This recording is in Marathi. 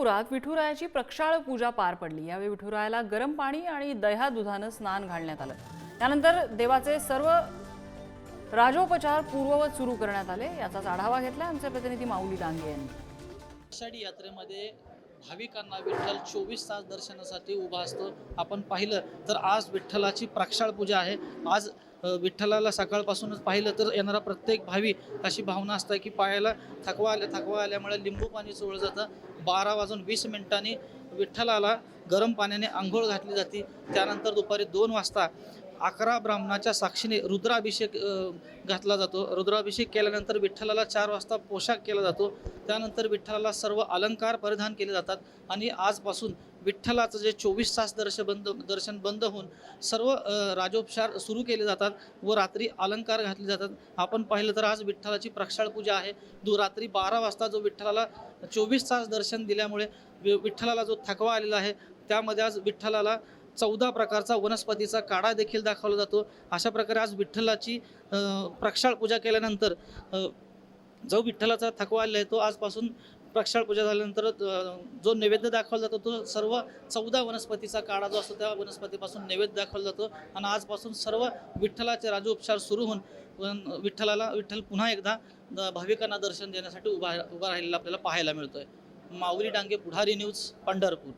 पंढरपुरात विठुरायाची प्रक्षाळ पूजा पार पडली. यावेळी विठुरायाला गरम पाणी आणि दह्या दुधानं स्नान घालण्यात आलं. त्यानंतर देवाचे सर्व राजोपचार पूर्ववत सुरू करण्यात आले. याचाच आढावा घेतला आमचे प्रतिनिधी माऊली डांगे यांनी. आषाढी यात्रेमध्ये भाविकांना विठ्ठल चोवीस तास दर्शनासाठी उभा असतो. आपण पाहिलं तर आज विठ्ठलाची प्रक्षाळ पूजा आहे. आज विठ्ठलाला सकाळपासूनच पाहिलं तर येणारा प्रत्येक भाविक अशी भावना असते की पायाला थकवा आल्या थकवा आल्यामुळे लिंबू पाणी चोळलं जातं. बारा वाजून वीस मिनिटांनी विठ्ठलाला गरम पाण्याने आंघोळ घातली जाते. त्यानंतर दुपारी दोन वाजता अकरा ब्राह्मणाच्या साक्षीने रुद्राभिषेक घातला जातो. रुद्राभिषेक केल्यानंतर विठ्ठलाला चार वाजता पोशाख केला जातो. त्यानंतर विठ्ठलाला सर्व अलंकार परिधान केले जातात आणि आजपासून विठ्ठलाचं जे चोवीस तास दर्शन बंद दर्शन बंद होऊन सर्व राजोपचार सुरू केले जातात व रात्री अलंकार घातले जातात. आपण पाहिलं तर आज विठ्ठलाची प्रक्षाळ पूजा आहे. दु रात्री बारा वाजता जो विठ्ठलाला चोवीस तास दर्शन दिल्यामुळे वि- विठ्ठलाला जो थकवा आलेला आहे त्यामध्ये आज विठ्ठलाला चौदा प्रकारचा वनस्पतीचा काढा देखील दाखवला जातो. अशा प्रकारे आज विठ्ठलाची प्रक्षाळ पूजा केल्यानंतर जो विठ्ठलाचा थकवा आलेला आहे तो आजपासून प्रक्षाळ पूजा झाल्यानंतर जो नैवेद्य दाखवला जातो तो सर्व चौदा वनस्पतीचा काढा जो असतो त्या वनस्पतीपासून नैवेद्य दाखवला जातो. आणि आजपासून सर्व विठ्ठलाचे राजोपचार सुरू होऊन विठ्ठलाला विठ्ठल पुन्हा एकदा भाविकांना दर्शन देण्यासाठी उभा उभा राहिलेला आपल्याला पाहायला मिळतोय. माऊली डांगे पुढारी न्यूज पंढरपूर.